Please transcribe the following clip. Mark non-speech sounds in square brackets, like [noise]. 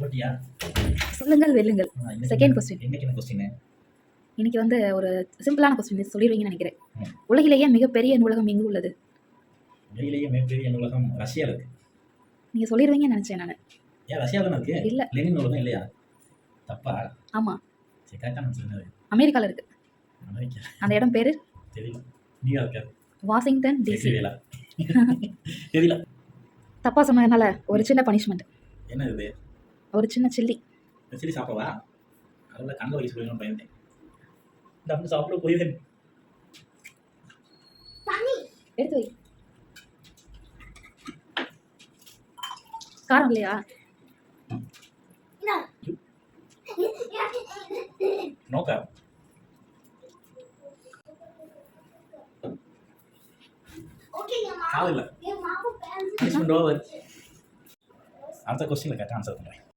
போட்டியா சொல்லுங்கள் வெல்லுங்கள். என்ன கொஸ்டின் இன்னைக்கு வந்து ஒரு சிம்பிளான கொஸ்டின் சொல்லிடுவீங்கன்னு நினைக்கிறேன். உலகிலேயே மிகப்பெரிய நூலகம் எங்கு உள்ளது? உலகிலேயே மிகப்பெரிய நூலகம் ரஷ்யாவில் இருக்கு. நீங்க சொல்லிடுவீங்கன்னு நினைச்சேன் நான். ஏன் ரஷ்யா தானே இருக்கு? இல்ல. லெனின் நூலகம் இல்லையா? தப்பா? ஆமா. சரி கரெக்டாக நான் சொன்னது அமெரிக்கால இருக்கு. அமெரிக்கா. அந்த இடம் பேரு? தெரியல. நியூயார்க்கா வாஷிங்டன் டிசி [laughs] தெரியல தெரியல. தப்பா சொன்னதுனால ஒரு சின்ன பனிஷ்மெண்ட் என்ன இது ஒரு சின்ன சில்லி சரி சாப்பிடவா? அதில் கண்ண வயசு போயிடும் பயந்தேன் இந்த அப்படி சாப்பிட போயிருந்தேன் எடுத்து வை. காரம் இல்லையா? நோக்கா. காலையில் பனிஷ்மெண்ட் ஓவர் அடுத்த கொஸ்டினில் கரெக்டாக ஆன்சர் பண்ணுறேன்